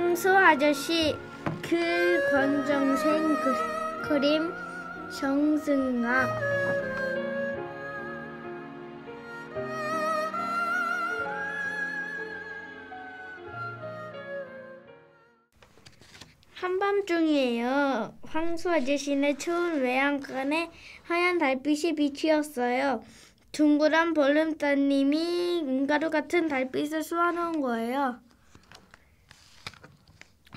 황소 아저씨 글 권정생 그, 그림 정승아 한밤중이에요. 황소 아저씨네 추운 외양간에 하얀 달빛이 비치었어요. 둥그란 벌름따님이 은가루 같은 달빛을 쏘아놓은 거예요.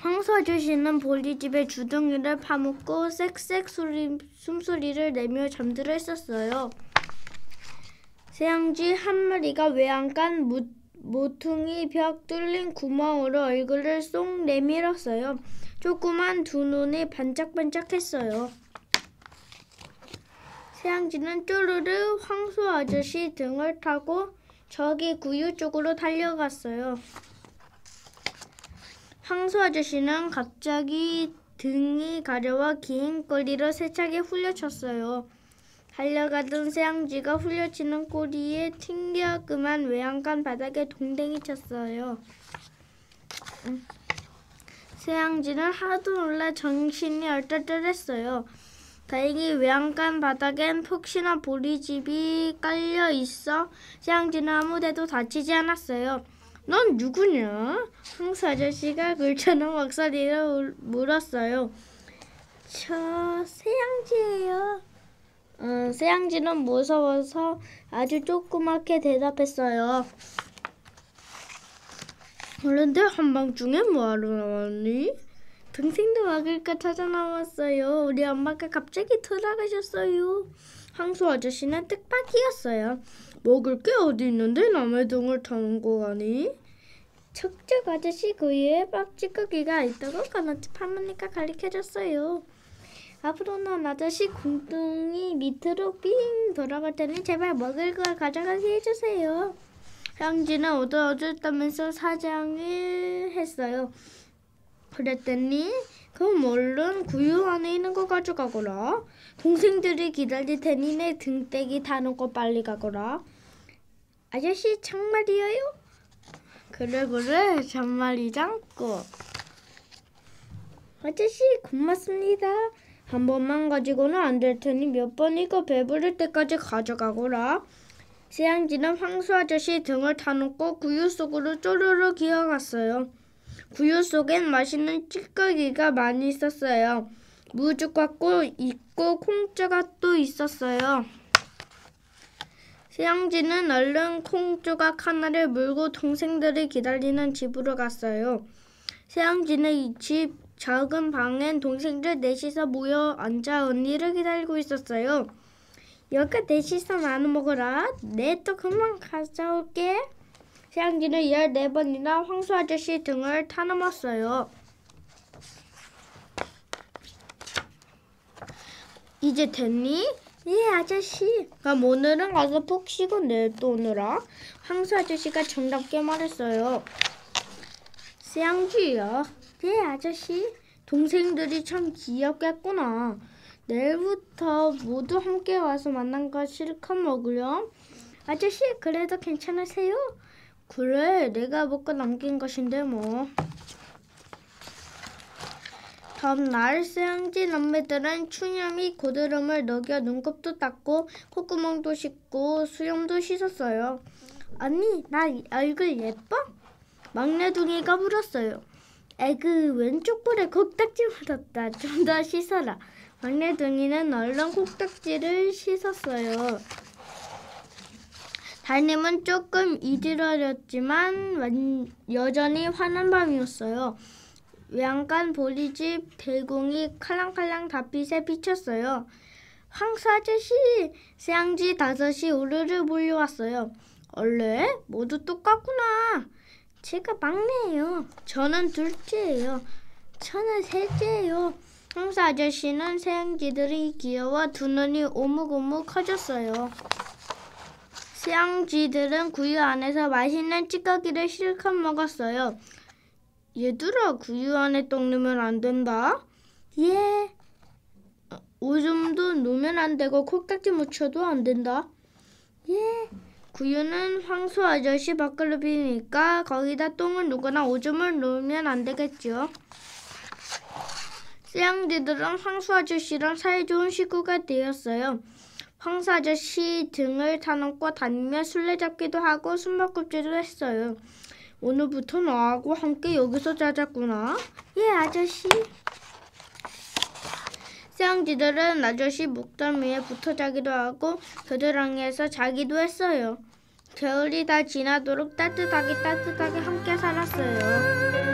황소 아저씨는 볼리집에 주둥이를 파묻고 쌕쌕 소리, 숨소리를 내며 잠들어 있었어요. 새양쥐 한 마리가 외양간 모, 모퉁이 벽 뚫린 구멍으로 얼굴을 쏙 내밀었어요. 조그만 두 눈이 반짝반짝했어요. 새양쥐는 쪼르르 황소 아저씨 등을 타고 저기 구유 쪽으로 달려갔어요. 황소 아저씨는 갑자기 등이 가려와 긴 꼬리로 세차게 훌려쳤어요. 달려가던 새양쥐가 훌려치는 꼬리에 튕겨 그만 외양간 바닥에 동댕이 쳤어요. 음. 새양쥐는 하도 놀라 정신이 얼떨떨했어요. 다행히 외양간 바닥엔 푹신한 보리집이 깔려 있어 새양쥐는 아무데도 다치지 않았어요. 넌 누구냐? 황소 아저씨가 굴처럼 목소리로 물었어요. 저 새양쥐예요. 어, 새양쥐는 무서워서 아주 조그맣게 대답했어요. 그런데 한밤중에 뭐하러 나왔니? 동생도 먹을까 찾아 나왔어요. 우리 엄마가 갑자기 돌아가셨어요. 황소 아저씨는 뜻밖이었어요. 먹을 게 어디 있는데 남의 등을 타는 거 가니? 척적 아저씨 그 위에 빡찌꺼기가 있다고 건너집 할머니가 가르쳐줬어요. 앞으로는 아저씨 궁둥이 밑으로 삥 돌아갈 때는 제발 먹을 걸 가져가게 해주세요. 향쥐는 어두어졌다면서 사장을 했어요. 그랬더니 그럼 얼른 구유 안에 있는 거 가져가거라. 동생들이 기다릴 테니 내 등떼기 타는 거 빨리 가거라. 아저씨 정말이에요? 그래 그래 정말이장고. 아저씨 고맙습니다. 한 번만 가지고는 안 될 테니 몇 번이고 배부를 때까지 가져가거라. 새양쥐는 황소 아저씨 등을 타놓고 구유 속으로 쪼르르 기어갔어요. 구유 속엔 맛있는 찌꺼기가 많이 있었어요. 무죽과도 있고 콩조각도 있었어요. 새양쥐는 얼른 콩조각 하나를 물고 동생들이 기다리는 집으로 갔어요. 이집 작은 방엔 동생들 넷이서 모여 앉아 언니를 기다리고 있었어요. 여기 넷이서 나눠 먹어라. 내 또 금방 가져올게. 새양쥐는 14번이나 황소 아저씨 등을 타넘었어요. 이제 됐니? 예, 아저씨. 그럼 오늘은 가서 푹 쉬고 내일 또 오느라. 황소 아저씨가 정답게 말했어요. 새양쥐요. 예, 아저씨. 동생들이 참 귀엽겠구나. 내일부터 모두 함께 와서 만난 거 실컷 먹으렴. 아저씨, 그래도 괜찮으세요? 그래, 내가 먹고 남긴 것인데 뭐. 다음 날 새양쥐 남매들은 추념이 고드름을 녹여 눈곱도 닦고 콧구멍도 씻고 수염도 씻었어요. 언니, 나 얼굴 예뻐? 막내 둥이가 물었어요. 에그, 왼쪽 볼에 콕딱지 묻었다. 좀 더 씻어라. 막내 둥이는 얼른 콕딱지를 씻었어요. 달님은 조금 이질어렸지만 여전히 환한 밤이었어요. 외양간 보리집 대공이 칼랑칼랑 달빛에 비쳤어요. 황소 아저씨, 새양쥐 다섯이 우르르 몰려왔어요. 원래 모두 똑같구나. 제가 막내예요. 저는 둘째예요. 저는 셋째예요. 황소 아저씨는 새양쥐들이 귀여워 두 눈이 오목오목 커졌어요. 새양쥐들은 구유 안에서 맛있는 찌꺼기를 실컷 먹었어요. 얘들아, 구유 안에 떡 넣으면 안 된다. 예. 오줌도 놓으면 안 되고 콕딱지 묻혀도 안 된다. 예. 구유는 황소 아저씨 밥그릇이니까 거기다 똥을 누거나 오줌을 놓으면 안 되겠죠. 쌍디들은 황소 아저씨랑 사이좋은 식구가 되었어요. 황소 아저씨 등을 타놓고 다니며 술래잡기도 하고 숨바꼭질도 했어요. 오늘부터 너하고 함께 여기서 자자꾸나. 예, 아저씨. 쌍쥐들은 아저씨 목덜미에 붙어 자기도 하고 겨드랑이에서 자기도 했어요. 겨울이 다 지나도록 따뜻하게 따뜻하게 함께 살았어요.